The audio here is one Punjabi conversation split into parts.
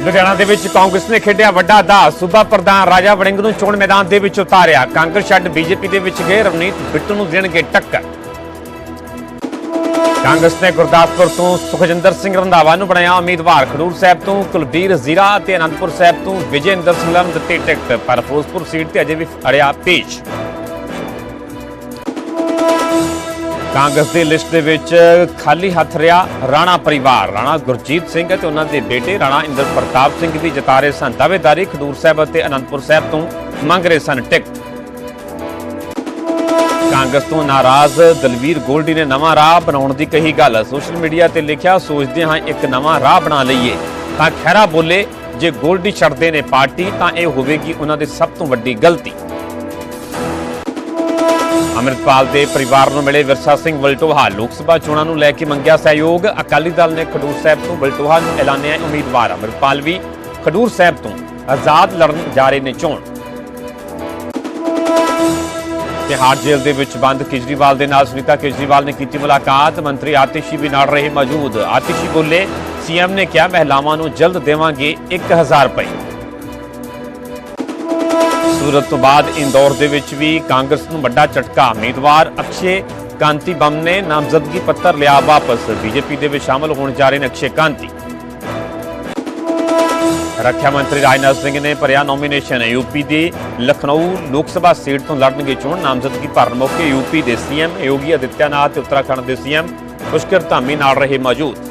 ਲੁਧਿਆਣਾ ਦੇ ਵਿੱਚ ਕਾਂਗਰਸ ਨੇ ਖੇਡਿਆ ਵੱਡਾ ਦਾ ਸੂਬਾ ਪ੍ਰਧਾਨ ਰਾਜਾ ਵੜਿੰਗ ਨੂੰ ਚੋਣ ਮੈਦਾਨ ਦੇ ਵਿੱਚ ਉਤਾਰਿਆ। ਕਾਂਗਰਸ ਛੱਡ ਬੀਜੇਪੀ ਦੇ ਵਿੱਚ ਗਏ। ਰਵਨੀਤ ਬਿੱਟੂ ਨੂੰ ਦੇਣਗੇ ਟੱਕਰ। ਕਾਂਗਰਸ ਨੇ ਗੁਰਦਾਸਪੁਰ ਤੋਂ ਸੁਖਜਿੰਦਰ ਸਿੰਘ ਰੰਧਾਵਾ ਨੂੰ ਬਣਾਇਆ ਉਮੀਦਵਾਰ। ਖਡੂਰ ਸਾਹਿਬ ਤੋਂ ਕੁਲਬੀਰ ਜ਼ੀਰਾ ਅਤੇ ਅਨੰਦਪੁਰ ਸਾਹਿਬ ਤੋਂ ਵਿਜੇਂਦਰ ਸਿੰਘਲਾ ਨੂੰ ਦਿੱਤੀ ਟਿਕਟ। ਪਰ ਫਿਰੋਜ਼ਪੁਰ ਸੀਟ ਤੇ ਅਜੇ ਵੀ ਅੜਿਆ ਪੇਚ ਕਾਂਗਰਸ ਦੀ ਲਿਸਟ ਦੇ ਵਿੱਚ ਖਾਲੀ ਹੱਥ ਰਿਹਾ ਰਾਣਾ ਪਰਿਵਾਰ, ਰਾਣਾ ਗੁਰਜੀਤ ਸਿੰਘ ਅਤੇ ਉਹਨਾਂ ਦੇ ਬੇਟੇ ਰਾਣਾ ਇੰਦਰ ਪ੍ਰਤਾਪ ਸਿੰਘ ਦੀ ਜਤਾਰੇ ਸਨ। ਦਾਅਵੇਦਾਰੀ ਖਡੂਰ ਸਾਹਿਬ ਅਤੇ ਅਨੰਦਪੁਰ ਸਾਹਿਬ ਤੋਂ ਮੰਗ ਰਹੇ ਸਨ। ਟਿਕਟ ਕਾਂਗਰਸ ਤੋਂ ਨਾਰਾਜ਼ ਦਲਵੀਰ ਗੋਲਡੀ ਨੇ ਨਵਾਂ ਰਾਹ ਬਣਾਉਣ ਦੀ ਕਹੀ ਗੱਲ। ਸੋਸ਼ਲ ਮੀਡੀਆ ਤੇ ਲਿਖਿਆ, ਸੋਚਦੇ ਹਾਂ ਇੱਕ ਨਵਾਂ ਰਾਹ ਬਣਾ ਲਈਏ। ਤਾਂ ਖਹਿਰਾ ਬੋਲੇ, ਜੇ ਗੋਲਡੀ ਛੱਡਦੇ ਨੇ ਪਾਰਟੀ, ਤਾਂ ਇਹ ਹੋਵੇਗੀ ਉਹਨਾਂ ਦੀ ਸਭ ਤੋਂ ਵੱਡੀ ਗਲਤੀ। ਅੰਮ੍ਰਿਤਪਾਲ ਦੇ ਪਰਿਵਾਰ ਨੂੰ ਮਿਲੇ ਵਿਰਸਾ ਸਿੰਘ ਵਲਟੋਹਾ। ਲੋਕ ਸਭਾ ਚੋਣਾਂ ਨੂੰ ਲੈ ਕੇ ਮੰਗਿਆ ਸਹਿਯੋਗ। ਅਕਾਲੀ ਦਲ ਨੇ ਖਡੂਰ ਸਾਹਿਬ ਤੋਂ ਵਲਟੋਹਾ ਨੂੰ ਐਲਾਨਿਆ ਉਮੀਦਵਾਰ। ਅੰਮ੍ਰਿਤਪਾਲ ਵੀ ਖਡੂਰ ਸਾਹਿਬ ਤੋਂ ਆਜ਼ਾਦ ਲੜਨ ਜਾ ਰਹੇ ਨੇ ਚੋਣ। ਤਿਹਾੜ ਜੇਲ੍ਹ ਦੇ ਵਿੱਚ ਬੰਦ ਕੇਜਰੀਵਾਲ ਦੇ ਨਾਲ ਸੁਨੀਤਾ ਕੇਜਰੀਵਾਲ ਨੇ ਕੀਤੀ ਮੁਲਾਕਾਤ। ਮੰਤਰੀ ਆਤਿਸ਼ੀ ਵੀ ਨਾਲ ਰਹੇ ਮੌਜੂਦ। ਆਤਿਸ਼ੀ ਬੋਲੇ, ਸੀਐਮ ਨੇ ਕਿਹਾ, ਮਹਿਲਾਵਾਂ ਨੂੰ ਜਲਦ ਦੇਵਾਂਗੇ 1000 ਰੁਪਏ। ਸੂਰਤ ਤੋਂ ਬਾਅਦ ਇੰਦੌਰ ਦੇ ਵਿੱਚ ਵੀ ਕਾਂਗਰਸ ਨੂੰ ਵੱਡਾ ਝਟਕਾ। ਉਮੀਦਵਾਰ ਅਕਸ਼ੇ ਕਾਂਤੀ ਬੰਮ ਨੇ ਨਾਮਜ਼ਦਗੀ ਪੱਤਰ ਲਿਆ ਵਾਪਸ। ਬੀਜੇਪੀ ਦੇ ਵਿੱਚ ਸ਼ਾਮਲ ਹੋਣ ਜਾ ਰਹੇ ਨੇ ਅਕਸ਼ੇ ਕਾਂਤੀ। ਰੱਖਿਆ ਮੰਤਰੀ ਰਾਜਨਾਥ ਸਿੰਘ ਨੇ ਭਰਿਆ ਨੋਮੀਨੇਸ਼ਨ ਯੂਪੀ ਦੀ ਲਖਨਊ ਲੋਕ ਸਭਾ ਸੀਟ ਤੋਂ ਲੜਨਗੇ ਚੋਣ। ਨਾਮਜ਼ਦਗੀ ਭਰਨ ਮੌਕੇ ਯੂਪੀ ਦੇ ਸੀਐਮ ਯੋਗੀ ਆਦਿੱਤਿਆਨਾਥ ਤੇ ਉੱਤਰਾਖੰਡ ਦੇ ਸੀਐਮ ਪੁਸ਼ਕਰ ਧਾਮੀ ਨਾਲ ਰਹੇ ਮੌਜੂਦ।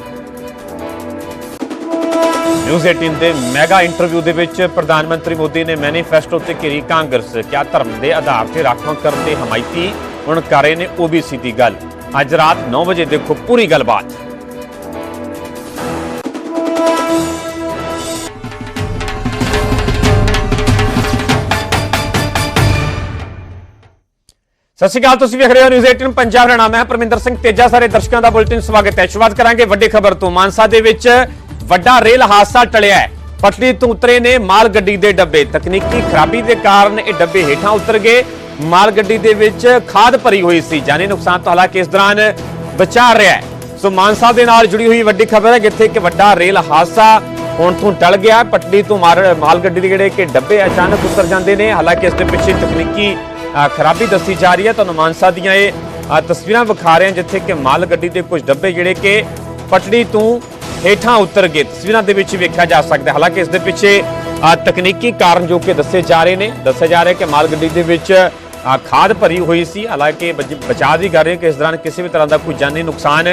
ਨਿਊਜ਼ 18 ਦੇ ਮੈਗਾ ਇੰਟਰਵਿਊ ਦੇ ਵਿੱਚ ਪ੍ਰਧਾਨ ਮੰਤਰੀ ਮੋਦੀ ਨੇ ਮੈਨੀਫੈਸਟੋ ਤੇ ਘਿਰੀ ਕਾਂਗਰਸ। ਕਿਆ ਧਰਮ ਦੇ ਆਧਾਰ ਤੇ ਰਾਖਵਾਂਕਰਨ ਦੇ ਹਮਾਇਤੀ ਹੁਣ ਕਰ ਨੇ ਓਬੀਸੀ ਦੀ ਗੱਲ। ਅੱਜ ਰਾਤ 9 ਵਜੇ ਦੇਖੋ ਪੂਰੀ ਗੱਲਬਾਤ। ਸਤਿ ਸ਼੍ਰੀ ਅਕਾਲ, ਤੁਸੀਂ ਵੇਖ ਰਹੇ ਹੋ ਨਿਊਜ਼ 18 ਪੰਜਾਬ। ਦਾ ਮੈਂ ਪਰਮਿੰਦਰ ਸਿੰਘ ਤੇਜਾ। ਸਾਰੇ ਦਰਸ਼ਕਾਂ ਦਾ ਬੁਲੇਟਿਨ ਸਵਾਗਤ ਹੈ। ਸ਼ੁਰੂਆਤ ਕਰਾਂਗੇ ਵੱਡੀ ਖਬਰ ਤੋਂ। ਮਾਨਸਾ ਦੇ ਵਿੱਚ ਵੱਡਾ ਰੇਲ ਹਾਦਸਾ ਟਲਿਆ ਪਟੜੀ ਤੋਂ ਉਤਰੇ ਨੇ ਮਾਲ ਗੱਡੀ ਦੇ ਡੱਬੇ। ਤਕਨੀਕੀ ਖਰਾਬੀ ਦੇ ਕਾਰਨ ਇਹ ਡੱਬੇ ਹੇਠਾਂ ਉਤਰ ਗਏ। ਮਾਲ ਗੱਡੀ ਦੇ ਵਿੱਚ ਖਾਦ ਭਰੀ ਹੋਈ ਸੀ। ਜਾਨੀ ਨੁਕਸਾਨ ਤੋਂ ਹਾਲਾਂਕਿ ਇਸ ਦੌਰਾਨ ਬਚਾ ਰਿਹਾ ਹੈ। ਸੋ ਮਾਨਸਾ ਦੇ ਨਾਲ ਜੁੜੀ ਹੋਈ ਵੱਡੀ ਖਬਰ ਹੈ ਜਿੱਥੇ ਕਿ ਵੱਡਾ ਰੇਲ ਹਾਦਸਾ ਹੁਣ ਤੋਂ ਟਲ ਗਿਆ ਪਟੜੀ ਤੋਂ ਮਾਰ- ਮਾਲ ਗੱਡੀ ਦੇ ਜਿਹੜੇ ਕਿ ਡੱਬੇ ਅਚਾਨਕ ਉਤਰ ਜਾਂਦੇ ਨੇ। ਹਾਲਾਂਕਿ ਇਸ ਦੇ ਪਿੱਛੇ ਤਕਨੀਕੀ ਅ, ਖਰਾਬੀ ਦੱਸੀ ਜਾ ਰਹੀ ਹੈ। ਤੁਹਾਨੂੰ ਮਾਨਸਾ ਦੀਆਂ ਇਹ ਤਸਵੀਰਾਂ ਵਿਖਾ ਰਹੇ ਹਾਂ ਜਿੱਥੇ ਕਿ ਮਾਲ ਗੱਡੀ ਦੇ ਕੁਝ ਡੱਬੇ ਜਿਹੜੇ ਕਿ ਪਟੜੀ ਤੋਂ ਹੇਠਾਂ ਉਤਰ ਗਏ। ਤਸਵੀਰਾਂ ਦੇ ਵਿੱਚ ਵੇਖਿਆ ਜਾ ਸਕਦਾ ਹਾਲਾਂਕਿ ਇਸ ਦੇ ਪਿੱਛੇ ਤਕਨੀਕੀ ਕਾਰਨ ਜੋ ਕਿ ਦੱਸੇ ਜਾ ਰਹੇ ਨੇ। ਦੱਸਿਆ ਜਾ ਰਿਹਾ ਕਿ ਮਾਲ ਗੱਡੀ ਦੇ ਵਿੱਚ ਖਾਦ ਭਰੀ ਹੋਈ ਸੀ। ਹਾਲਾਂਕਿ ਬਚਾਅ ਦੀ ਕਰ ਹੈ ਕਿ ਇਸ ਦੌਰਾਨ ਕਿਸੇ ਵੀ ਤਰ੍ਹਾਂ ਦਾ ਕੋਈ ਜਾਨੀ ਨੁਕਸਾਨ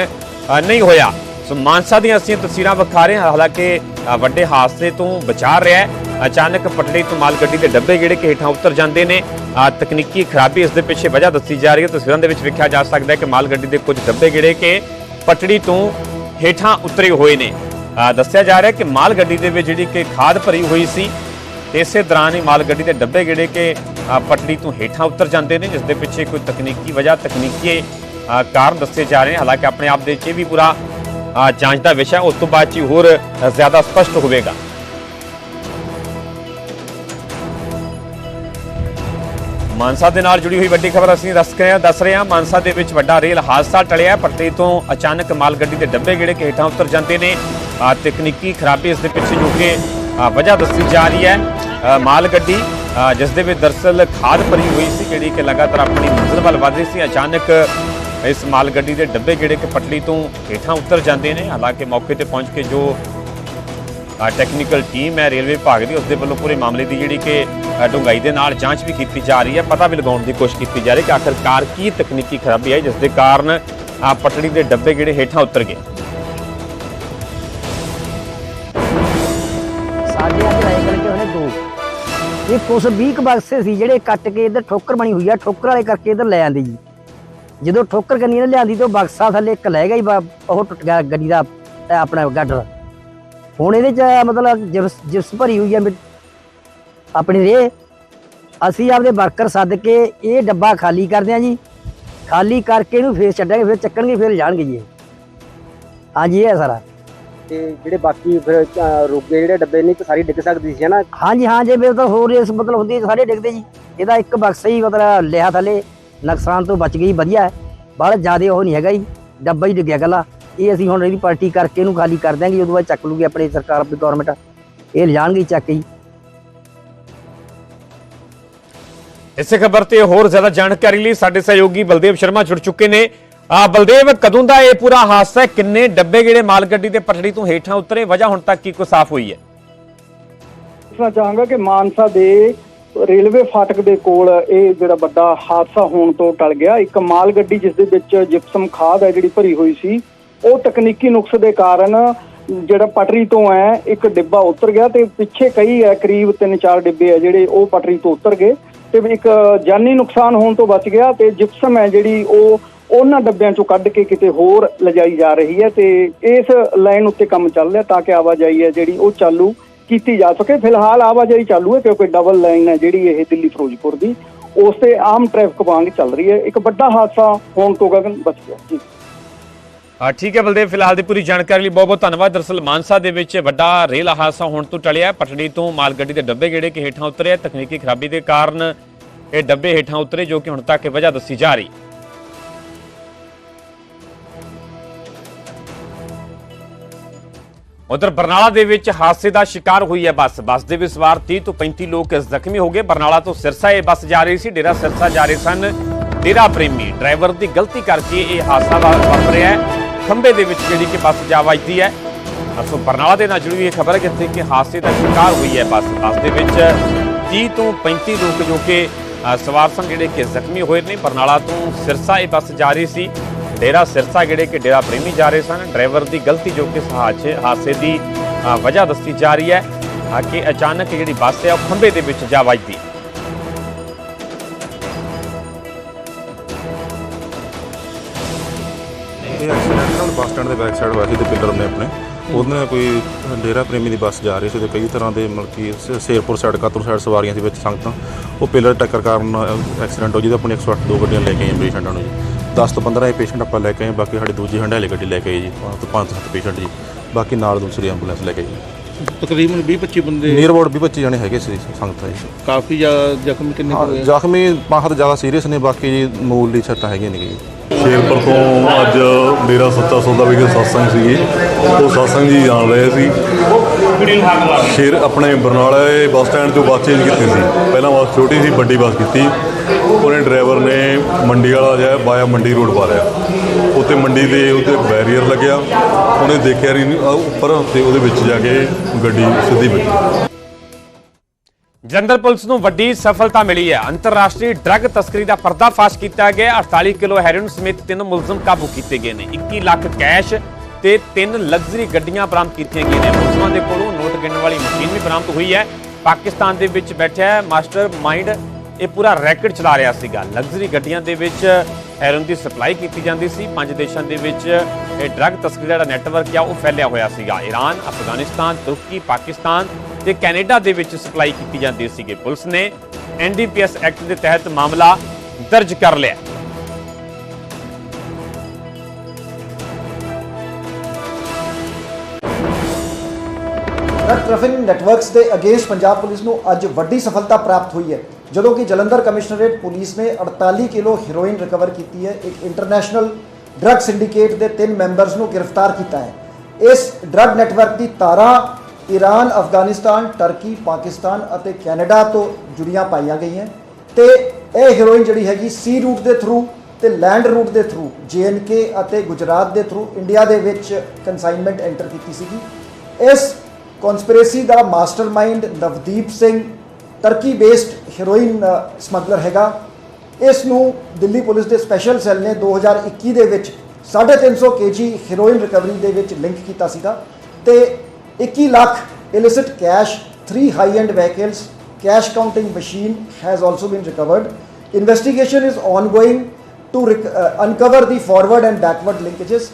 ਨਹੀਂ ਹੋਇਆ। ਸੋ ਮਾਨਸਾ ਦੀਆਂ ਅਸੀਂ ਤਸਵੀਰਾਂ ਵਿਖਾ ਰਹੇ ਹਾਂ। ਹਾਲਾਂਕਿ ਵੱਡੇ ਹਾਦਸੇ ਤੋਂ ਬਚਾ ਰਿਹਾ ਹੈ। ਅਚਾਨਕ ਪਟੜੀ ਤੋਂ ਮਾਲ ਗੱਡੀ ਦੇ ਡੱਬੇ ਜਿਹੜੇ ਕਿ ਹੇਠਾਂ ਉਤਰ ਜਾਂਦੇ ਨੇ। ਤਕਨੀਕੀ ਖਰਾਬੀ ਇਸ ਦੇ ਪਿੱਛੇ ਵਜ੍ਹਾ ਦੱਸੀ ਜਾ ਰਹੀ ਹੈ। ਤਸਵੀਰਾਂ ਦੇ ਵਿੱਚ ਵੇਖਿਆ ਜਾ ਸਕਦਾ ਹੈ ਕਿ ਮਾਲ ਗੱਡੀ ਦੇ ਕੁਝ ਡੱਬੇ ਜਿਹੜੇ ਕਿ ਪਟੜੀ ਤੋਂ ਹੇਠਾਂ ਉਤਰੇ ਹੋਏ ਨੇ। ਦੱਸਿਆ ਜਾ ਰਿਹਾ ਕਿ ਮਾਲ ਗੱਡੀ ਦੇ ਵਿੱਚ ਜਿਹੜੀ ਕਿ ਖਾਦ ਭਰੀ ਹੋਈ ਸੀ ਤੇ ਇਸੇ ਦੌਰਾਨ ਹੀ ਮਾਲ ਗੱਡੀ ਦੇ ਡੱਬੇ ਜਿਹੜੇ ਕਿ ਅ, ਪਟੜੀ ਤੋਂ ਹੇਠਾਂ ਉਤਰ ਜਾਂਦੇ ਨੇ ਜਿਸ ਦੇ ਪਿੱਛੇ ਕੋਈ ਤਕਨੀਕੀ ਵਜ੍ਹਾ ਤਕਨੀਕੀ ਕਾਰਨ ਦੱਸੇ ਜਾ ਰਹੇ ਨੇ। ਹਾਲਾਂਕਿ ਆਪਣੇ ਆਪ ਦੇ ਵਿੱਚ ਇਹ ਵੀ ਪੂਰਾ ਜਾਂਚ ਦਾ ਵਿਸ਼ਾ ਉਸ ਤੋਂ ਬਾਅਦ 'ਚ ਹੀ ਹੋਰ ਜ਼ਿਆਦਾ ਸਪਸ਼ਟ ਹੋਵੇਗਾ। ਮਾਨਸਾ ਦੇ ਨਾਲ ਜੁੜੀ ਹੋਈ ਵੱਡੀ ਖਬਰ ਅਸੀਂ ਦੱਸ ਰਹੇ ਹਾਂ ਦੱਸ ਰਹੇ ਹਾਂ ਮਾਨਸਾ ਦੇ ਵਿੱਚ ਵੱਡਾ ਰੇਲ ਹਾਦਸਾ ਟਲਿਆ ਪਟੜੀ ਤੋਂ ਅਚਾਨਕ ਮਾਲ ਗੱਡੀ ਦੇ ਡੱਬੇ ਜਿਹੜੇ ਕਿ ਹੇਠਾਂ ਉਤਰ ਜਾਂਦੇ ਨੇ। ਅ, ਤਕਨੀਕੀ ਖਰਾਬੀ ਇਸ ਦੇ ਪਿੱਛੇ ਜੋ ਕਿ ਵਜ੍ਹਾ ਦੱਸੀ ਜਾ ਰਹੀ ਹੈ। ਮਾਲ ਗੱਡੀ ਜਿਸ ਦੇ ਵਿੱਚ ਦਰਸਲ ਖਾਦ ਭਰੀ ਹੋਈ ਸੀ ਜਿਹੜੀ ਕਿ ਲਗਾਤਾਰ ਆਪਣੀ ਮੰਜ਼ਿਲ ਵੱਲ ਵਧ ਰਹੀ ਸੀ ਅਚਾਨਕ ਇਸ ਮਾਲ ਗੱਡੀ ਦੇ ਡੱਬੇ ਜਿਹੜੇ ਕਿ ਪਟੜੀ ਤੋਂ ਹੇਠਾਂ ਉਤਰ ਜਾਂਦੇ ਨੇ। ਹਾਲਾਂਕਿ ਮੌਕੇ ਤੇ ਪਹੁੰਚ ਕੇ ਜੋ ਟੈਕਨੀਕਲ ਟੀਮ ਹੈ ਰੇਲਵੇ ਵਿਭਾਗ ਦੀ ਉਸ ਦੇ ਵੱਲੋਂ ਪੂਰੇ ਮਾਮਲੇ ਦੀ ਜਿਹੜੀ ਕਿ ਅ, ਦੇ ਨਾਲ ਜਾਂਚ ਵੀ ਕੀਤੀ ਜਾ ਰਹੀ ਹੈ ਪਤਾ ਵੀ ਲਗਾਉਣ ਦੀ ਕੋਸ਼ਿਸ਼ ਕੀਤੀ ਜਾ ਰਹੀ ਹੈ ਕਿ ਆਖਰਕਾਰ ਕੀ ਤਕਨੀਕੀ ਖਰਾਬੀ ਹੈ ਜਿਸ ਦੇ ਕਾਰਨ ਅ, ਪਟੜੀ ਦੇ ਡੱਬੇ ਜਿਹੜੇ ਹੇਠਾਂ ਉਤਰ ਗਏ। ਸਾਡੇ ਅੱਜ ਰਾਈਕਲ ਕੇ ਉਹਨੇ ਦੋ। ਇਹ ਕੁਛ 20 ਕੁ ਬਕਸੇ ਸੀ ਜਿਹੜੇ ਕੱਟ ਕੇ ਇੱਧਰ ਠੋਕਰ ਬਣੀ ਹੋਈ ਆ ਠੋਕਰ ਵਾਲੇ ਕਰਕੇ ਇੱਧਰ ਲੈ ਆਂਦੇ ਜੀ। ਜਦੋਂ ਠੋਕਰ ਕੰਨੀ ਨੇ ਲਿਆਂਦੀ ਤੇ ਬਕਸਾ ਥੱਲੇ ਇੱਕ ਲੈ ਗਿਆ ਜੀ ਉਹ ਟੁੱਟ ਗਿਆ ਗੱਡੀ ਦਾ ਆਪਣਾ ਗਾਡਰ ਹੁਣ ਇਹਦੇ ਚ ਮਤਲਬ ਜਿਪਸ ਜਿਪਸ ਭਰੀ ਹੋਈ ਆ ਮਿ- ਆਪਣੀ ਰੇ। ਅਸੀਂ ਆਪਦੇ ਵਰਕਰ ਸੱਦ ਕੇ ਇਹ ਡੱਬਾ ਖਾਲੀ ਕਰਦੇ ਆ ਜੀ। ਖਾਲੀ ਕਰਕੇ ਇਹਨੂੰ ਫੇਰ ਛੱਡਾਂਗੇ ਫਿਰ ਚੱਕਣਗੇ ਫਿਰ ਜਾਣਗੇ ਜੀ ਇਹ। ਹਾਂਜੀ ਇਹ ਹੈ ਸਾਰਾ। ਤੇ ਜਿਹੜੇ ਬਾਕੀ ਫਿਰ ਅਹ, ਰੁਕ ਗਏ ਜਿਹੜੇ ਡੱਬੇ ਨਹੀਂ ਤਾਂ ਸਾਰੀ ਡਿੱਗ ਸਕਦੀ ਸੀ ਹਨਾ? ਹਾਂਜੀ ਹਾਂ ਜੇ ਫਿਰ ਤਾਂ ਹੋਰ ਇਸ ਮਤਲਬ ਹੁੰਦੀ ਹੈ, ਸਾਰੇ ਡਿੱਗਦੇ ਜੀ। ਇਹਦਾ ਇੱਕ ਬਕਸਾ ਹੀ ਮਤਲਬ ਲਿਆ ਥੱਲੇ। ਨੁਕਸਾਨ ਤੋਂ ਬਚ ਗਈ ਵਧੀਆ। ਹੈ ਬਾਹਲਾ ਜ਼ਿਆਦਾ ਉਹ ਨਹੀਂ ਹੈਗਾ ਜੀ। ਡੱਬਾ ਹੀ ਡਿੱਗਿਆ ਗੱਲਾ ਇਹ ਅਸੀਂ ਹੁਣ ਇਹਦੀ ਪਾਰਟੀ ਕਰਕੇ ਇਹਨੂੰ ਖਾਲੀ ਕਰ ਦਿਆਂਗੇ ਉਦੋਂ ਬਾਅਦ ਚੱਕ ਲੂਗੀ ਆਪਣੀ ਸਰਕਾਰ ਆਪਣੀ ਗਵਰਨਮੈਂਟ ਇਹ ਲਿਜਾਣਗੇ ਚੱਕ ਜੀ ਇਸੇ ਖਬਰ ਤੇ ਹੋਰ ਜ਼ਿਆਦਾ ਜਾਣਕਾਰੀ ਲਈ ਸਾਡੇ ਸਹਿਯੋਗੀ ਬਲਦੇਵ ਸ਼ਰਮਾ ਜੁੜ ਚੁੱਕੇ ਨੇ। ਆ ਬਲਦੇਵ ਕਦੋਂ ਦਾ ਇਹ ਪੂਰਾ ਹਾਦਸਾ ਹੈ? ਕਿੰਨੇ ਡੱਬੇ ਜਿਹੜੇ ਮਾਲ ਗੱਡੀ ਦੇ ਪਟੜੀ ਤੋਂ ਹੇਠਾਂ ਉਤਰੇ? ਵਜ੍ਹਾ ਹੁਣ ਤੱਕ ਕੀ ਕੋ ਸਾਫ਼ ਹੋਈ ਹੈ? ਦੱਸਣਾ ਚਾਹਾਂਗਾ ਕਿ ਮਾਨਸਾ ਦੇ ਰੇਲਵੇ ਫਾਟਕ ਦੇ ਕੋਲ ਇਹ ਜਿਹੜਾ ਵੱਡਾ ਹਾਦਸਾ ਹੋਣ ਤੋਂ ਟਲ ਗਿਆ। ਇੱਕ ਮਾਲ ਗੱਡੀ ਜਿਸ ਦੇ ਵਿੱਚ ਜਿਪਸਮ ਖਾਦ ਹੈ ਜਿਹੜੀ ਭਰੀ ਹੋਈ ਸੀ ਉਹ ਤਕਨੀਕੀ ਨੁਕਸ ਦੇ ਕਾਰਨ ਜਿਹੜਾ ਪਟਰੀ ਤੋਂ ਹੈ ਇੱਕ ਡਿੱਬਾ ਉਤਰ ਗਿਆ ਤੇ ਪਿੱਛੇ ਕਈ ਹੈ ਕਰੀਬ 3-4 ਡਿੱਬੇ ਹੈ ਜਿਹੜੇ ਉਹ ਪਟਰੀ ਤੋਂ ਉਤਰ ਗਏ ਤੇ ਇੱਕ ਜਾਨੀ ਨੁਕਸਾਨ ਹੋਣ ਤੋਂ ਬਚ ਗਿਆ ਤੇ ਜਿਪਸਮ ਹੈ ਜਿਹੜੀ ਉਹ ਉਹਨਾਂ ਡੱਬਿਆਂ ਚੋਂ ਕੱਢ ਕੇ ਕਿਤੇ ਹੋਰ ਲਿਜਾਈ ਜਾ ਰਹੀ ਹੈ ਤੇ ਇਸ ਲਾਈਨ ਉੱਤੇ ਕੰਮ ਚੱਲ ਰਿਹਾ ਤਾਂ ਕਿ ਆਵਾਜਾਈ ਹੈ ਜਿਹੜੀ ਉਹ ਚਾਲੂ ਕੀਤੀ ਜਾ ਸਕੇ। ਫਿਲਹਾਲ ਆਵਾਜਾਈ ਚਾਲੂ ਹੈ ਕਿਉਂਕਿ ਡਬਲ ਲਾਈਨ ਹੈ ਜਿਹੜੀ ਇਹ ਦਿੱਲੀ ਫਿਰੋਜ਼ਪੁਰ ਦੀ। ਉਸ ਤੇ ਆਮ ਟ੍ਰੈਫਿਕ ਵਾਂਗ ਚੱਲ ਰਹੀ ਹੈ ਇੱਕ ਵੱਡਾ ਹਾਦਸਾ ਹੋਣ ਤੋਂ ਗਗਨ ਬਚ ਗਿਆ। ਜੀ। ਆ ਠੀਕ ਹੈ ਬਲਦੇਵ, ਫਿਲਹਾਲ ਦੀ ਪੂਰੀ ਜਾਣਕਾਰੀ ਲਈ ਬਹੁਤ ਬਹੁਤ ਧੰਨਵਾਦ। ਦਰਅਸਲ ਮਾਨਸਾ ਦੇ ਵਿੱਚ ਵੱਡਾ ਰੇਲ ਹਾਦਸਾ ਹੋਣ ਤੋਂ ਟਲਿਆ। ਪਟੜੀ ਤੋਂ ਮਾਲ ਗੱਡੀ ਦੇ ਡੱਬੇ ਜਿਹੜੇ ਕਿ ਹੇਠਾਂ ਉਤਰੇ ਤਕਨੀਕੀ ਖਰਾਬੀ ਦੇ ਕਾਰਨ ਇਹ ਡੱਬੇ ਹੇਠਾਂ ਉਤਰੇ, ਜੋ ਕਿ ਹੁਣ ਤੱਕ ਵਜ੍ਹਾ ਦੱਸੀ ਜਾ ਰਹੀ। ਉਧਰ ਬਰਨਾਲਾ ਦੇ ਵਿੱਚ ਹਾਦਸੇ ਦਾ ਸ਼ਿਕਾਰ ਹੋਈ ਹੈ ਬੱਸ। ਬੱਸ ਦੇ ਵਿੱਚ ਸਵਾਰ 30 ਤੋਂ 35 ਲੋਕ ਜ਼ਖਮੀ ਹੋ ਗਏ। ਬਰਨਾਲਾ ਤੋਂ ਸਿਰਸਾ ਇਹ ਬੱਸ ਜਾ ਰਹੀ ਸੀ। ਡੇਰਾ ਸਿਰਸਾ ਜਾ ਰਹੇ ਸਨ। ਡੇਰਾ ਪ੍ਰੇਮੀ ਡਰਾਈਵਰ ਦੀ ਗਲਤੀ ਕਰਕੇ ਇਹ ਹਾਦਸਾ ਵਾ- ਵਾਪਰਿਆ ਹੈ। ਖੰਭੇ ਦੇ ਵਿੱਚ ਜਿਹੜੀ ਕਿ ਬੱਸ ਜਾ ਵੱਜਦੀ ਹੈ। ਅਸੋ ਬਰਨਾਲਾ ਦੇ ਨਾਲ ਜੁੜੀ ਇਹ ਖਬਰ ਹੈ ਜਿੱਥੇ ਕਿ ਹਾਦਸੇ ਦਾ ਸ਼ਿਕਾਰ ਹੋਈ ਹੈ ਬੱਸ। ਬੱਸ ਦੇ ਵਿੱਚ 30 ਤੋਂ 35 ਲੋਕ ਜੋ ਕਿ ਸਵਾਰ ਸਨ ਜਿਹੜੇ ਕਿ ਜ਼ਖਮੀ ਹੋਏ ਨੇ। ਬਰਨਾਲਾ ਤੋਂ ਸਿਰਸਾ ਇਹ ਬੱਸ ਜਾ ਰਹੀ ਸੀ। ਡੇਰਾ ਸਿਰਸਾ ਜਿਹੜੇ ਕਿ ਡੇਰਾ ਪ੍ਰੇਮੀ ਜਾ ਰਹੇ ਸਨ। ਡਰਾਈਵਰ ਦੀ ਗਲਤੀ ਜੋ ਕਿ ਇਸ ਹਾਦਸੇ ਦੀ ਵਜ੍ਹਾ ਦੱਸੀ ਜਾ ਰਹੀ ਹੈ। ਕਿ ਅਚਾਨਕ ਜਿਹੜੀ ਬੱਸ ਹੈ ਉਹ ਖੰਭੇ ਦੇ ਵਿੱਚ ਜਾ ਵੱਜਦੀ। ਬੱਸ ਸਟੈਂਡ ਦੇ ਬੈਕ ਸਾਈਡ ਹੋਇਆ ਸੀ ਤੇ ਪਿੱਲਰ ਨੇ ਆਪਣੇ। ਉਹਦੇ ਨਾਲ ਕੋਈ ਡੇਰਾ ਪ੍ਰੇਮੀ ਦੀ ਬੱਸ ਜਾ ਰਹੀ ਸੀ ਤੇ ਕਈ ਤਰ੍ਹਾਂ ਦੇ ਮਤਲਬ ਕਿ ਸ਼ੇਰਪੁਰ ਸਾਈਡ ਕਾਤੂਰ ਸਾਈਡ ਸਵਾਰੀਆਂ ਸੀ ਵਿੱਚ ਸੰਗਤਾਂ। ਉਹ ਪਿੱਲਰ ਟੱਕਰ ਕਾਰਨ ਐਕਸੀਡੈਂਟ ਹੋ ਜਿਹਦੇ ਆਪਣੇ 108 ਦੋ ਗੱਡੀਆਂ ਲੈ ਕੇ ਆਏ ਪੇਸ਼ੈਂਟਾਂ ਨੂੰ ਜੀ। 10 ਤੋਂ 15 ਇਹ ਪੇਸ਼ੈਂਟ ਆਪਾਂ ਲੈ ਕੇ ਆਏ ਬਾਕੀ ਸਾਡੀ ਦੂਜੀ ਹੰਡਾਲੇ ਗੱਡੀ ਲੈ ਕੇ ਆਏ ਜੀ ਪੰਜ ਤੋਂ 5-7 ਪੇਸ਼ੈਂਟ ਜੀ। ਬਾਕੀ ਨਾਲ ਦੂਸਰੀ ਐਂਬੂਲੈਂਸ ਲੈ ਕੇ ਜੀ। ਤਕਰੀਬਨ 20-25 ਬੰਦੇ ਨੀਅਰ ਅਬਾਊਟ 20 ਜਣੇ ਹੈਗੇ ਸੀ ਸੰਗਤਾਂ ਜੀ। ਕਾਫੀ ਜ਼ਿਆਦਾ ਜ਼ਖਮ ਕਿੰਨੇ ਹੋਏ ਜ਼ਖਮੀ ਬਾਹਰ ਜ਼ਿਆਦਾ ਸੀਰੀਅਸ ਨੇ ਬਾਕੀ ਜੀ ਮੂਲ ਦੀ ਸੱਟਾਂ ਹੈਗੀਆਂ ਨਹੀਂ ਜੀ। ਸ਼ੇਰਪੁਰ ਤੋਂ ਅੱਜ ਮੇਰਾ ਸੱਚਾ ਸੌਦਾ ਵਿਖੇ ਸਤਸੰਗ ਸੀਗੇ। ਉਹ ਸਤਸੰਗ ਜੀ ਜਾਣ ਰਹੇ ਸੀ। ਸ਼ੇਰ ਆਪਣੇ ਬਰਨਾਲੇ ਬੱਸ ਸਟੈਂਡ ਤੋਂ ਬੱਸ ਚੇਂਜ ਕੀਤੀ ਸੀ। ਪਹਿਲਾਂ ਬੱਸ ਛੋਟੀ ਸੀ, ਵੱਡੀ ਬੱਸ ਕੀਤੀ। ਉਹਨੇ ਡਰਾਈਵਰ ਨੇ ਮੰਡੀ ਵਾਲਾ ਜਿਹਾ ਬਾਇਆ ਮੰਡੀ ਰੋਡ ਪਾ ਲਿਆ। ਉੱਤੇ ਮੰਡੀ ਦੇ ਉੱਤੇ ਬੈਰੀਅਰ ਲੱਗਿਆ। ਉਹਨੇ ਦੇਖਿਆ ਨਹੀਂ ਉੱਪਰ ਤੇ ਉਹਦੇ ਵਿੱਚ ਜਾ ਕੇ ਗੱਡੀ ਸਿੱਧੀ ਵੱਜੀ। ਜਲੰਧਰ ਪੁਲਿਸ ਨੂੰ ਵੱਡੀ ਸਫਲਤਾ ਮਿਲੀ ਹੈ। ਅੰਤਰਰਾਸ਼ਟਰੀ ਡਰੱਗ ਤਸਕਰੀ ਦਾ ਪਰਦਾਫਾਸ਼ ਕੀਤਾ ਗਿਆ। 48 ਕਿਲੋ ਹੈਰੋਇਨ ਸਮੇਤ ਤਿੰਨ ਮੁਲਜ਼ਮ ਕਾਬੂ ਕੀਤੇ ਗਏ ਨੇ। 21 ਲੱਖ ਕੈਸ਼ ਤੇ ਤਿੰਨ ਲਗਜ਼ਰੀ ਗੱਡੀਆਂ ਬਰਾਮਦ ਕੀਤੀਆਂ ਗਈਆਂ ਨੇ। ਮੁਲਜ਼ਮਾਂ ਦੇ ਕੋਲੋਂ ਨੋਟ ਗਿਣਨ ਵਾਲੀ ਮਸ਼ੀਨ ਵੀ ਬਰਾਮਦ ਹੋਈ ਹੈ। ਪਾਕਿਸਤਾਨ ਦੇ ਵਿੱਚ ਬੈਠਿਆ ਮਾਸਟਰ ਮਾਈਂਡ ਇਹ ਪੂਰਾ ਰੈਕਟ ਚਲਾ ਰਿਹਾ ਸੀਗਾ। ਲਗਜ਼ਰੀ ਗੱਡੀਆਂ ਦੇ ਵਿੱਚ ਹੈਰੋਇਨ ਦੀ ਸਪਲਾਈ ਕੀਤੀ ਜਾਂਦੀ ਸੀ। ਪੰਜ ਦੇਸ਼ਾਂ ਦੇ ਵਿੱਚ ਇਹ ਡਰੱਗ ਤਸਕਰੀ ਦਾ ਜਿਹੜਾ ਨੈਟਵਰਕ ਆ, ਉਹ ਫੈਲਿਆ ਹੋਇਆ ਸੀਗਾ। ਈਰਾਨ ਅਫਗਾਨਿਸਤਾਨ, ਤੁਰਕੀ, ਪਾਕਿਸਤਾਨ ਤੇ ਕੈਨੇਡਾ ਦੇ ਵਿੱਚ ਸਪਲਾਈ ਕੀਤੀ ਜਾਂਦੀ ਸੀਗੀ। ਪੁਲਿਸ ਨੇ ਐਨਡੀਪੀਐਸ ਐਕਟ ਦੇ ਤਹਿਤ ਮਾਮਲਾ ਦਰਜ ਕਰ ਲਿਆ। ਡਰੱਗ ਟ੍ਰੈਫਿਕਿੰਗ ਨੈਟਵਰਕਸ ਦੇ ਅਗੇਂਸਟ ਪੰਜਾਬ ਪੁਲਿਸ ਨੂੰ ਅੱਜ ਵੱਡੀ ਸਫਲਤਾ ਪ੍ਰਾਪਤ ਹੋਈ ਹੈ। ਜਦੋਂ ਕਿ ਜਲੰਧਰ ਕਮਿਸ਼ਨਰੇਟ ਪੁਲਿਸ ਨੇ 48 ਕਿਲੋ ਹੀਰੋਇਨ ਰਿਕਵਰ ਕੀਤੀ ਹੈ। ਇੱਕ ਇੰਟਰਨੈਸ਼ਨਲ ਡਰੱਗ ਸਿੰਡੀਕੇਟ ਦੇ ਤਿੰਨ ਮੈਂਬਰਸ ਨੂੰ ਗ੍ਰਿਫਤਾਰ ਕੀਤਾ ਹੈ। ਇਸ ਡਰੱਗ ਨੈਟਵਰਕ ਦੀ ਤਾਰਾਂ ਈਰਾਨ ਅਫਗਾਨਿਸਤਾਨ, ਟਰਕੀ, ਪਾਕਿਸਤਾਨ ਅਤੇ ਕੈਨੇਡਾ ਤੋਂ ਜੁੜੀਆਂ ਪਾਈਆਂ ਗਈਆਂ। ਤੇ ਇਹ ਹੀਰੋਇਨ ਜਿਹੜੀ ਹੈਗੀ ਸੀ ਰੂਟ ਦੇ ਥਰੂ ਤੇ ਲੈਂਡ ਰੂਟ ਦੇ ਥਰੂ ਕੇ ਅਤੇ ਗੁਜਰਾਤ ਦੇ ਥਰੂ ਇੰਡੀਆ ਦੇ ਵਿੱਚ ਕਨਸਾਈਨਮੈਂਟ ਐਂਟਰ ਕੀਤੀ ਸੀਗੀ। ਇਸ ਕਨਸਪੀਰੇਸੀ ਦਾ mastermind Navdeep Singh Turkey based heroin smuggler ਹੈਗਾ। ਇਸ ਨੂੰ ਦਿੱਲੀ ਪੁਲਿਸ ਦੇ ਸਪੈਸ਼ਲ ਸੈੱਲ ਨੇ 2021 ਦੇ ਵਿੱਚ 350 ਕੇਜੀ ਹੀਰੋਇਨ ਰਿਕਵਰੀ ਦੇ ਵਿੱਚ ਲਿੰਕ ਕੀਤਾ ਸੀਗਾ। ਤੇ 21 lakh illicit cash, three high-end vehicles, cash counting machine has also been recovered. Investigation is ongoing to uh, uncover the forward and backward linkages.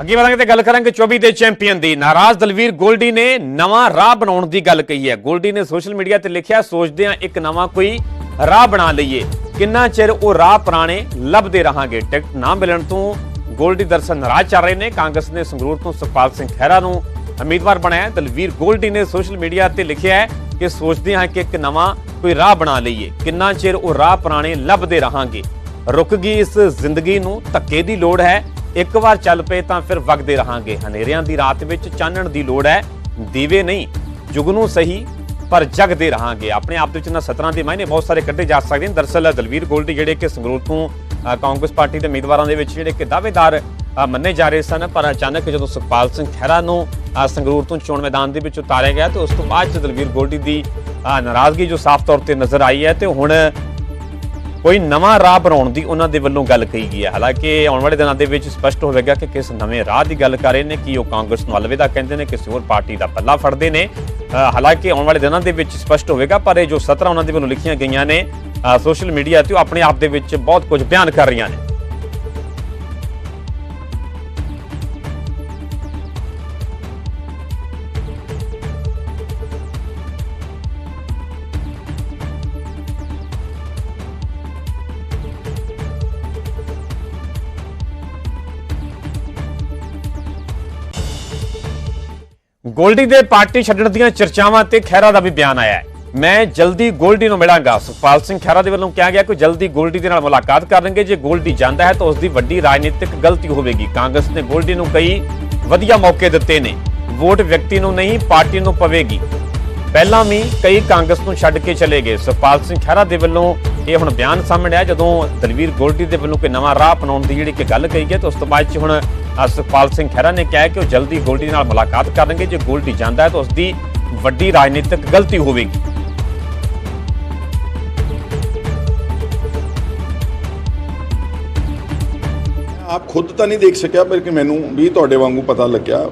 ਅੱਗੇ ਵਧਾਂਗੇ ਤੇ ਗੱਲ ਕਰਾਂਗੇ 24 ਦੇ ਚੈਂਪੀਅਨ ਦੀ। ਨਾਰਾਜ਼ ਦਲਵੀਰ ਗੋਲਡੀ ਨੇ ਨਵਾਂ ਰਾਹ ਬਣਾਉਣ ਦੀ ਗੱਲ ਕਹੀ ਹੈ। ਗੋਲਡੀ ਨੇ ਸੋਸ਼ਲ ਮੀਡੀਆ ਤੇ ਲਿਖਿਆ ਸੋਚਦੇ ਹਾਂ ਇੱਕ ਨਵਾਂ ਕੋਈ ਰਾਹ ਬਣਾ ਲਈਏ। ਕਿੰਨਾ ਚਿਰ ਉਹ ਰਾਹ ਪੁਰਾਣੇ ਲੱਭਦੇ ਰਹਾਂਗੇ? ਟਿਕਟ ਨਾ ਮਿਲਣ ਤੋਂ ਗੋਲਡੀ ਦਰਸ਼ਨ ਨਾਰਾਜ਼ ਚੱਲ ਰਹੇ ਨੇ। ਕਾਂਗਰਸ ਨੇ ਸੰਗਰੂਰ ਤੋਂ ਸੁਖਪਾਲ ਸਿੰਘ ਖਹਿਰਾ ਨੂੰ ਉਮੀਦਵਾਰ ਬਣਾਇਆ। ਦਲਵੀਰ ਗੋਲਡੀ ਨੇ ਸੋਸ਼ਲ ਮੀਡੀਆ ਤੇ ਲਿਖਿਆ ਹੈ ਕਿ ਸੋਚਦੇ ਹਾਂ ਕਿ ਇੱਕ ਨਵਾਂ ਕੋਈ ਰਾਹ ਬਣਾ ਲਈਏ। ਕਿੰਨਾ ਚਿਰ ਉਹ ਰਾਹ ਪੁਰਾਣੇ ਲੱਭਦੇ ਰਹਾਂਗੇ? ਰੁਕ ਗਈ ਇਸ ਜ਼ਿੰਦਗੀ ਨੂੰ, ਧੱਕੇ ਦੀ ਲੋੜ ਹੈ। ਇੱਕ ਵਾਰ ਚੱਲ ਪਏ ਤਾਂ ਫਿਰ ਵਗਦੇ ਰਹਾਂਗੇ। ਹਨੇਰਿਆਂ ਦੀ ਰਾਤ ਵਿੱਚ ਚਾਨਣ ਦੀ ਲੋੜ ਹੈ। ਦੀਵੇ ਨਹੀਂ ਜੁਗਨੂ ਸਹੀ, ਪਰ ਜਗਦੇ ਰਹਾਂਗੇ। ਆਪਣੇ ਆਪ ਦੇ ਵਿੱਚ ਨਾ ਸਤਰਾਂ ਦੇ ਮਾਇਨੇ ਬਹੁਤ ਸਾਰੇ ਕੱਢੇ ਜਾ ਸਕਦੇ ਨੇ। ਦਰਸਲ ਦਲਵੀਰ ਗੋਲਡੀ ਜਿਹੜੇ ਕਿ ਸੰਗਰੂਰ ਤੋਂ ਕਾਂਗਰਸ ਪਾਰਟੀ ਦੇ ਉਮੀਦਵਾਰਾਂ ਦੇ ਵਿੱਚ ਜਿਹੜੇ ਕਿ ਦਾਅਵੇਦਾਰ ਮੰਨੇ ਜਾ ਰਹੇ ਸਨ, ਪਰ ਅਚਾਨਕ ਜਦੋਂ ਸੁਖਪਾਲ ਸਿੰਘ ਖਹਿਰਾ ਨੂੰ ਸੰਗਰੂਰ ਤੋਂ ਚੋਣ ਮੈਦਾਨ ਦੇ ਵਿੱਚ ਉਤਾਰਿਆ ਗਿਆ, ਤੇ ਉਸ ਤੋਂ ਬਾਅਦ 'ਚ ਦਲਵੀਰ ਗੋਲਡੀ ਦੀ ਨਾਰਾਜ਼ਗੀ ਜੋ ਸਾਫ਼ ਤੌਰ ਤੇ ਨਜ਼ਰ ਆਈ ਹੈ, ਤੇ ਹੁਣ ਕੋਈ ਨਵਾਂ ਰਾਹ ਬਣਾਉਣ ਦੀ ਉਹਨਾਂ ਦੇ ਵੱਲੋਂ ਗੱਲ ਕਹੀ ਗਈ ਹੈ। ਹਾਲਾਂਕਿ ਆਉਣ ਵਾਲੇ ਦਿਨਾਂ ਦੇ ਵਿੱਚ ਸਪਸ਼ਟ ਹੋਵੇਗਾ ਕਿ ਕਿਸ ਨਵੇਂ ਰਾਹ ਦੀ ਗੱਲ ਕਰ ਰਹੇ ਨੇ, ਕਿ ਉਹ ਕਾਂਗਰਸ ਨੂੰ ਅਲਵਿਦਾ ਕਹਿੰਦੇ ਨੇ, ਕਿਸੇ ਹੋਰ ਪਾਰਟੀ ਦਾ ਪੱਲਾ ਫੜਦੇ ਨੇ। ਹਾਲਾਂਕਿ ਆਉਣ ਵਾਲੇ ਦਿਨਾਂ ਦੇ ਵਿੱਚ ਸਪਸ਼ਟ ਹੋਵੇਗਾ, ਪਰ ਇਹ ਜੋ 17 ਉਹਨਾਂ ਦੇ ਵੱਲੋਂ ਲਿਖੀਆਂ ਗਈਆਂ ਨੇ ਸੋਸ਼ਲ ਮੀਡੀਆ ਤੇ ਉਹ ਆਪਣੇ ਆਪ ਦੇ ਵਿੱਚ ਬਹੁਤ ਕੁਝ ਬਿਆਨ ਕਰ ਰਹੀਆਂ ਨੇ। ਗੋਲਡੀ ਦੇ ਪਾਰਟੀ ਛੱਡਣ ਦੀਆਂ ਚਰਚਾਵਾਂ ਤੇ ਖਹਿਰਾ ਦਾ ਵੀ ਬਿਆਨ ਆਇਆ ਹੈ। ਮੈਂ ਜਲਦੀ ਗੋਲਡੀ ਨੂੰ ਮਿਲਾਂਗਾ। ਸੁਖਪਾਲ ਸਿੰਘ ਖਹਿਰਾ ਦੇ ਵੱਲੋਂ ਕਿਹਾ ਗਿਆ ਕਿ ਜਲਦੀ ਗੋਲਡੀ ਦੇ ਨਾਲ ਮੁਲਾਕਾਤ ਕਰਨਗੇ। ਜੇ ਗੋਲਡੀ ਜਾਂਦਾ ਹੈ ਤਾਂ ਉਸ ਦੀ ਵੱਡੀ ਰਾਜਨੀਤਿਕ ਗਲਤੀ ਹੋਵੇਗੀ। ਕਾਂਗਰਸ ਨੇ ਗੋਲਡੀ ਨੂੰ ਕਈ ਵਧੀਆ ਮੌਕੇ ਦਿੱਤੇ ਨੇ। ਵੋਟ ਵਿਅਕਤੀ ਨੂੰ ਨਹੀਂ, ਪਾਰਟੀ ਨੂੰ ਪਵੇਗੀ। ਪਹਿਲਾਂ ਵੀ ਕਈ ਕਾਂਗਰਸ ਨੂੰ ਛੱਡ ਕੇ ਚਲੇ ਗਏ। ਸੁਖਪਾਲ ਸਿੰਘ ਖਹਿਰਾ ਦੇ ਵੱਲੋਂ ਇਹ ਹੁਣ ਬਿਆਨ ਸਾਹਮਣੇ ਆਇਆ। ਜਦੋਂ ਦਲਵੀਰ ਗੋਲਡੀ ਦੇ ਵੱਲੋਂ ਕੋਈ ਨਵਾਂ ਰਾਹ ਅਪਣਾਉਣ ਦੀ ਜਿਹੜੀ ਕਿ ਗੱਲ ਕਹੀ ਗਈ ਤੇ ਉਸ ਤੋਂ ਬਾਅਦ ਚ ਹੁਣ ਸੁਖਪਾਲ ਸਿੰਘ ਖਹਿਰਾ ਨੇ ਕਿਹਾ ਕਿ ਉਹ ਜਲਦੀ ਗੋਲਡੀ ਨਾਲ ਮੁਲਾਕਾਤ ਕਰਨਗੇ। ਜੇ ਗੋਲਡੀ ਜਾਂਦਾ ਹੈ ਤਾਂ ਉਸ ਦੀ ਵੱਡੀ ਰਾਜਨੀਤਿਕ ਗਲਤੀ ਹੋਵੇਗੀ। ਆਪ ਖੁਦ ਤਾਂ ਨਹੀਂ ਦੇਖ ਸਕਿਆ, ਪਰ ਕਿ ਮੈਨੂੰ ਵੀ ਤੁਹਾਡੇ ਵਾਂਗੂ ਪਤਾ ਲੱਗਿਆ।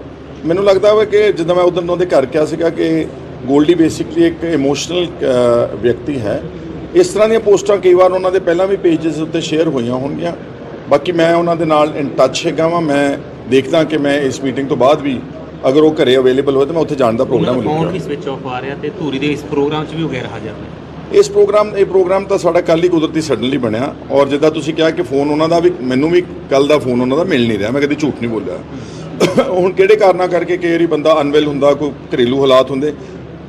ਮੈਨੂੰ ਲੱਗਦਾ ਵਾ ਕਿ ਜਦੋਂ ਮੈਂ ਉਧਰ ਉਹਦੇ ਘਰ ਕਿਹਾ ਸੀਗਾ ਕਿ ਗੋਲਡੀ ਬੇਸਿਕਲੀ ਇੱਕ ਇਮੋਸ਼ਨਲ ਵਿਅਕਤੀ ਹੈ। ਇਸ ਤਰ੍ਹਾਂ ਦੀਆਂ ਪੋਸਟਾਂ ਕਈ ਵਾਰ ਉਹਨਾਂ ਦੇ ਪਹਿਲਾਂ ਵੀ ਪੇजेस ਉੱਤੇ ਸ਼ੇਅਰ ਹੋਈਆਂ ਹੋਣਗੀਆਂ। ਬਾਕੀ ਮੈਂ ਉਹਨਾਂ ਦੇ ਨਾਲ ਇਨ ਟੱਚ ਹੈਗਾ ਵਾਂ ਮੈਂ ਦੇਖਦਾ ਕਿ ਮੈਂ ਇਸ ਮੀਟਿੰਗ ਤੋਂ ਬਾਅਦ ਵੀ ਅਗਰ ਉਹ ਘਰੇ ਅਵੇਲੇਬਲ ਹੋਏ ਤਾਂ ਮੈਂ ਉੱਥੇ ਜਾਣ ਦਾ ਪ੍ਰੋਗਰਾਮ ਫੋਨ ਲਿਖਿਆ ਵੀ ਸਵਿਚ ਆਫ ਆ ਰਿਹਾ ਤੇ ਧੂਰੀ ਦੇ ਇਸ ਪ੍ਰੋਗਰਾਮ 'ਚ ਵੀ ਹੋ ਗਿਆ ਰਹਾ ਜਾਵੇ ਇਸ ਪ੍ਰੋਗਰਾਮ ਇਹ ਪ੍ਰੋਗਰਾਮ ਤਾਂ ਸਾਡਾ ਕੱਲ ਹੀ ਕੁਦਰਤੀ ਸਡਨਲੀ ਬਣਿਆ ਔਰ ਜਿੱਦਾਂ ਤੁਸੀਂ ਕਿਹਾ ਕਿ ਫੋਨ ਉਹਨਾਂ ਦਾ ਵੀ ਮੈਨੂੰ ਵੀ ਕੱਲ ਦਾ ਫੋਨ ਉਹਨਾਂ ਦਾ ਮਿਲ ਨਹੀਂ ਰਿਹਾ ਮੈਂ ਕਦੀ ਝੂਠ ਨਹੀਂ ਬੋਲਿਆ। ਹੁਣ ਕਿਹੜੇ ਕਾਰਨਾਂ ਕਰਕੇ ਕਈ ਵਾਰੀ ਬੰਦਾ ਅਨਵੈਲ ਹੁੰਦਾ ਕੋਈ ਘਰੇਲੂ ਹਾਲਾਤ ਹੁੰਦੇ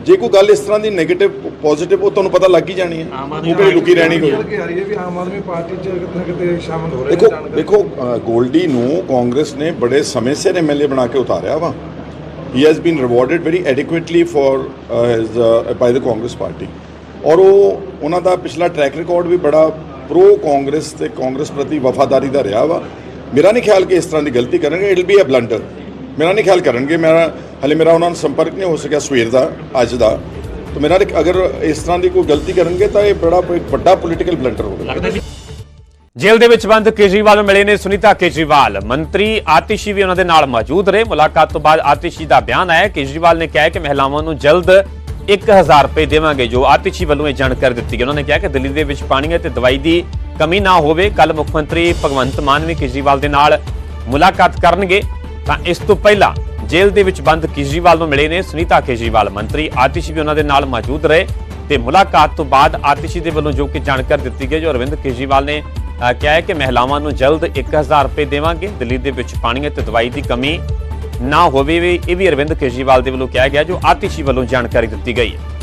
ਜੇ ਕੋਈ ਗੱਲ ਇਸ ਤਰ੍ਹਾਂ ਦੀ 네ਗੇਟਿਵ ਪੋਜ਼ਿਟਿਵ ਉਹ ਤੁਹਾਨੂੰ ਪਤਾ ਲੱਗ ਹੀ ਜਾਣੀ ਹੈ। ਉਹ ਕਿਹੜੀ ਲੁਕੀ ਰਹਿਣੀ ਕੋਈ ਕਿ ਆ ਰਹੀ ਹੈ ਵੀ ਆਮ ਆਦਮੀ ਪਾਰਟੀ ਚ ਕਿਤੇ ਨਾ ਕਿਤੇ ਸ਼ਾਮਲ ਹੋ ਰਹੇ ਦੇਖੋ ਦੇਖੋ ਗੋਲਡੀ ਨੂੰ ਕਾਂਗਰਸ ਨੇ ਬੜੇ ਸਮੇਂ ਸਿਰ ਐਮਐਲਏ ਬਣਾ ਕੇ ਉਤਾਰਿਆ ਵਾ। He has been rewarded very adequately for his by the Congress party. ਔਰ ਉਹ ਉਹਨਾਂ ਦਾ ਪਿਛਲਾ ਟਰੈਕ ਰਿਕਾਰਡ ਵੀ ਬੜਾ ਪ੍ਰੋ ਕਾਂਗਰਸ ਤੇ ਕਾਂਗਰਸ ਪ੍ਰਤੀ ਵਫਾਦਾਰੀ ਦਾ ਰਿਹਾ ਵਾ। ਮੇਰਾ ਨਹੀਂ ਖਿਆਲ ਕਿ ਇਸ ਤਰ੍ਹਾਂ ਦੀ ਗਲਤੀ ਕਰਨਗੇ ਇਟ ਬੀ ਅ ਬਲੰਡਰ ਮੇਰਾ ਨਹੀਂ ਖਿਆਲ ਕਰਨਗੇ ਮੇਰਾ ਹਲੇ ਮੇਰਾ ਉਹਨਾਂ ਨਾਲ ਸੰਪਰਕ ਨਹੀਂ ਹੋ ਸਕਿਆ ਸਵੇਰ ਦਾ, ਅੱਜ ਦਾ। ਤਾਂ ਮੇਰਾ ਨਹੀਂ- ਅਗਰ ਇਸ ਤਰ੍ਹਾਂ ਦੀ ਕੋਈ ਗਲਤੀ ਕਰਨਗੇ ਤਾਂ ਇਹ ਬੜਾ ਵੱਡਾ ਪੋਲੀਟੀਕਲ ਬਲੰਡਰ ਹੋਵੇਗਾ। ਜੇਲ੍ਹ ਦੇ ਵਿੱਚ ਬੰਦ ਕੇਜਰੀਵਾਲ ਨੂੰ ਮਿਲੇ ਨੇ ਸੁਨੀਤਾ ਕੇਜਰੀਵਾਲ। ਮੰਤਰੀ ਆਤਿਸ਼ੀ ਵੀ ਉਹਨਾਂ ਦੇ ਨਾਲ ਮੌਜੂਦ ਰਹੇ। ਮੁਲਾਕਾਤ ਤੋਂ ਬਾਅਦ ਆਤਿਸ਼ੀ ਦਾ ਬਿਆਨ ਆਇਆ। ਕੇਜਰੀਵਾਲ ਨੇ ਕਿਹਾ ਕਿ ਮਹਿਲਾਵਾਂ ਨੂੰ ਜਲਦ 1000 ਰੁਪਏ ਦੇਵਾਂਗੇ, ਜੋ ਆਤਿਸ਼ੀ ਵੱਲੋਂ ਇਹ ਜਾਣਕਾਰੀ ਦਿੱਤੀ ਗਈ। ਉਹਨਾਂ ਨੇ ਕਿਹਾ ਕਿ ਦਿੱਲੀ ਦੇ ਵਿੱਚ ਪਾਣੀ ਅਤੇ ਦਵਾਈ ਦੀ ਕਮੀ ਨਾ ਹੋਵੇ। ਕੱਲ ਮੁੱਖ ਮੰਤਰੀ ਭਗਵੰਤ ਮਾਨ ਵੀ ਕੇਜਰੀਵਾਲ ਦੇ ਨਾਲ ਮੁਲਾਕਾਤ ਕਰਨਗੇ। ਤਾਂ ਇਸ ਤੋਂ ਪਹਿਲਾਂ ਜੇਲ੍ਹ ਦੇ ਵਿੱਚ ਬੰਦ ਕੇਜਰੀਵਾਲ ਨੂੰ ਮਿਲੇ ਨੇ। ਸੁਨੀਤਾ ਕੇਜਰੀਵਾਲ ਮੰਤਰੀ ਆਤਿਸ਼ੀ ਵੀ ਉਹਨਾਂ ਦੇ ਨਾਲ ਮੌਜੂਦ ਰਹੇ ਤੇ ਮੁਲਾਕਾਤ ਤੋਂ ਬਾਅਦ ਆਤਿਸ਼ੀ ਦੇ ਵੱਲੋਂ ਜੋ ਕਿ ਜਾਣਕਾਰੀ ਦਿੱਤੀ ਗਈ, ਜੋ ਅਰਵਿੰਦ ਕੇਜਰੀਵਾਲ ਨੇ ਕਿਹਾ ਹੈ ਕਿ ਮਹਿਲਾਵਾਂ ਨੂੰ ਜਲਦ 1000 ਰੁਪਏ ਦੇਵਾਂਗੇ। ਦਿੱਲੀ ਦੇ ਵਿੱਚ ਪਾਣੀ ਅਤੇ ਦਵਾਈ ਦੀ ਕਮੀ ਨਾ ਹੋਵੇ ਇਹ ਵੀ ਅਰਵਿੰਦ ਕੇਜਰੀਵਾਲ ਦੇ ਵੱਲੋਂ ਕਿਹਾ ਗਿਆ, ਜੋ ਆਤਿਸ਼ੀ ਵੱਲੋਂ ਜਾਣਕਾਰੀ ਦਿੱਤੀ ਗਈ ਹੈ।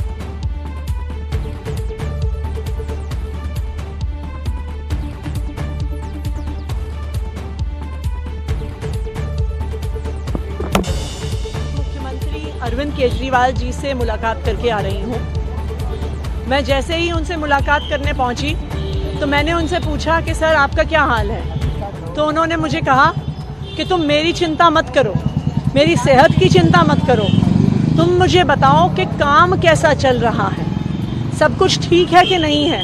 अरविंद केजरीवाल जी से मुलाकात करके आ रही हूँ। मैं जैसे ही उनसे मुलाकात करने पहुँची तो मैंने उनसे पूछा कि, सर, आपका क्या हाल है? तो उन्होंने मुझे कहा कि, तुम मेरी चिंता मत करो, मेरी सेहत की चिंता मत करो। तुम मुझे बताओ कि काम कैसा चल रहा है? सब कुछ ठीक है कि नहीं है?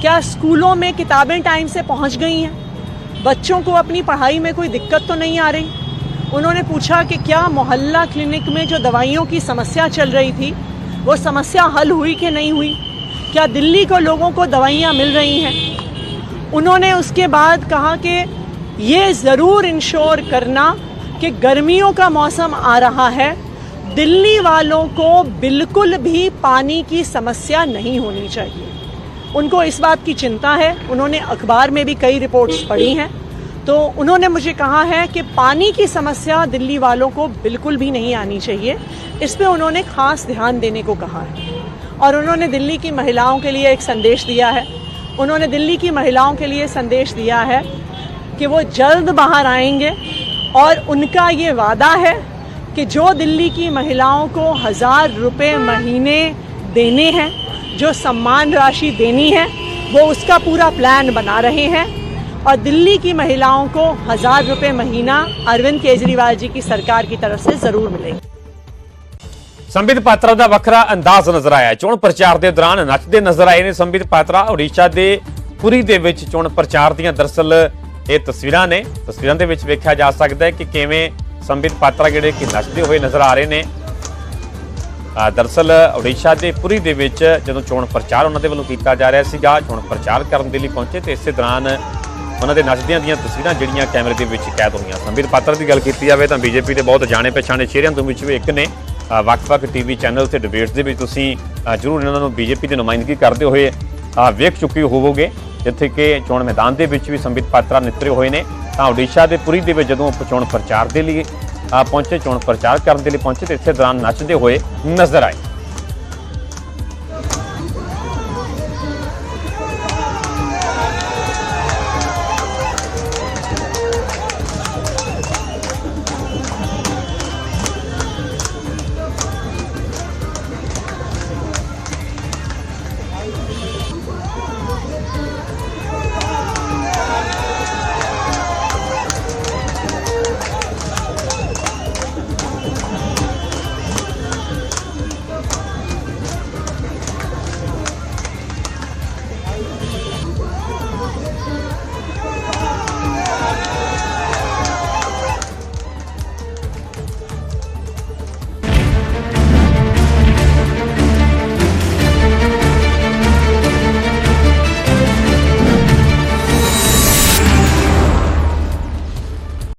क्या स्कूलों में किताबें टाइम से पहुँच गई हैं? बच्चों को अपनी पढ़ाई में कोई दिक्कत तो नहीं आ रही? उन्होंने पूछा कि क्या मोहल्ला क्लिनिक में जो दवाइयों की समस्या चल रही थी, वो समस्या हल हुई कि नहीं हुई? क्या दिल्ली को लोगों को दवाइयाँ मिल रही हैं? उन्होंने उसके बाद कहा कि ये ज़रूर इंश्योर करना कि गर्मियों का मौसम आ रहा है। दिल्ली वालों को बिल्कुल भी पानी की समस्या नहीं होनी चाहिए। उनको इस बात की चिंता है। उन्होंने अखबार में भी कई रिपोर्ट्स पढ़ी हैं। तो उन्होंने मुझे कहा है कि पानी की समस्या दिल्ली वालों को बिल्कुल भी नहीं आनी चाहिए। इस पर उन्होंने खास ध्यान देने को कहा है। और उन्होंने दिल्ली की महिलाओं के लिए एक संदेश दिया है। उन्होंने दिल्ली की महिलाओं के लिए संदेश दिया है कि वो जल्द बाहर आएँगे। और उनका ये वादा है कि जो दिल्ली की महिलाओं को हज़ार रुपये महीने देने हैं, जो सम्मान राशि देनी है, वो उसका पूरा प्लान बना रहे हैं। और दिल्ली की महिलाओं को हज़ार रुपए महीना अरविंद केजरीवाल जी की सरकार की तरफ से ज़रूर मिलेंगे ਸੰਬਿਤ ਪਾਤਰਾ ਦਾ ਵੱਖਰਾ ਅੰਦਾਜ਼ ਨਜ਼ਰ ਆਇਆ ਚੋਣ ਪ੍ਰਚਾਰ ਦੇ ਦੌਰਾਨ ਨੱਚਦੇ ਨਜ਼ਰ ਆਏ ਨੇ ਸੰਬਿਤ ਪਾਤਰਾ ਓਡੀਸ਼ਾ ਦੇ ਪੁਰੀ ਦੇ ਵਿੱਚ ਚੋਣ ਪ੍ਰਚਾਰ ਦੀਆਂ ਦਰਸਲ ਇਹ ਤਸਵੀਰਾਂ ਨੇ ਤਸਵੀਰਾਂ ਦੇ ਵਿੱਚ ਵੇਖਿਆ ਜਾ ਸਕਦਾ ਹੈ ਕਿ ਕਿਵੇਂ ਸੰਬਿਤ ਪਾਤਰਾ ਜਿਹੜੇ ਕਿ ਨੱਚਦੇ ਹੋਏ ਨਜ਼ਰ ਆ ਰਹੇ ਨੇ ਆ ਦਰਸਲ ਓਡੀਸ਼ਾ ਦੇ ਪੁਰੀ ਦੇ ਵਿੱਚ ਜਦੋਂ ਚੋਣ ਪ੍ਰਚਾਰ ਉਹਨਾਂ ਦੇ ਵੱਲੋਂ ਕੀਤਾ ਜਾ ਰਿਹਾ ਸੀਗਾ ਚੋਣ ਪ੍ਰਚਾਰ ਕਰਨ ਦੇ ਲਈ ਪਹੁੰਚੇ ਤੇ ਇਸੇ ਦੌਰਾਨ ਉਹਨਾਂ ਦੇ ਨੱਚਦਿਆਂ ਦੀਆਂ ਤਸਵੀਰਾਂ ਜਿਹੜੀਆਂ ਕੈਮਰੇ ਦੇ ਵਿੱਚ ਕੈਦ ਹੋਈਆਂ ਸੰਬਿਤ ਪਾਤਰ ਦੀ ਗੱਲ ਕੀਤੀ ਜਾਵੇ ਤਾਂ ਬੀਜੇਪੀ ਦੇ ਬਹੁਤ ਜਾਣੇ ਪਛਾਣੇ ਚਿਹਰਿਆਂ ਤੋਂ ਵਿੱਚ ਵੀ ਇੱਕ ਨੇ ਅ, ਵੱਖ-ਵੱਖ ਟੀਵੀ ਚੈਨਲ ਤੇ ਡਿਬੇਟਸ ਦੇ ਵਿੱਚ ਤੁਸੀਂ ਜ਼ਰੂਰ ਇਹਨਾਂ ਨੂੰ ਬੀਜੇਪੀ ਦੀ ਨੁਮਾਇੰਦਗੀ ਕਰਦੇ ਹੋਏ ਵੇਖ ਚੁੱਕੇ ਹੋਵੋਗੇ। ਜਿੱਥੇ ਕਿ ਚੋਣ ਮੈਦਾਨ ਦੇ ਵਿੱਚ ਵੀ ਸੰਬਿਤ ਪਾਤਰਾ ਨਿਤਰੇ ਹੋਏ ਨੇ। ਤਾਂ ਓਡੀਸ਼ਾ ਦੇ ਪੁਰੀ ਦੇ ਵਿੱਚ ਜਦੋਂ ਚੋਣ ਪ੍ਰਚਾਰ ਦੇ ਲਈ ਪਹੁੰਚੇ ਚੋਣ ਪ੍ਰਚਾਰ ਕਰਨ ਦੇ ਲਈ ਪਹੁੰਚੇ ਤੇ ਇਸੇ ਦੌਰਾਨ ਨੱਚਦੇ ਹੋਏ ਨਜ਼ਰ ਆਏ।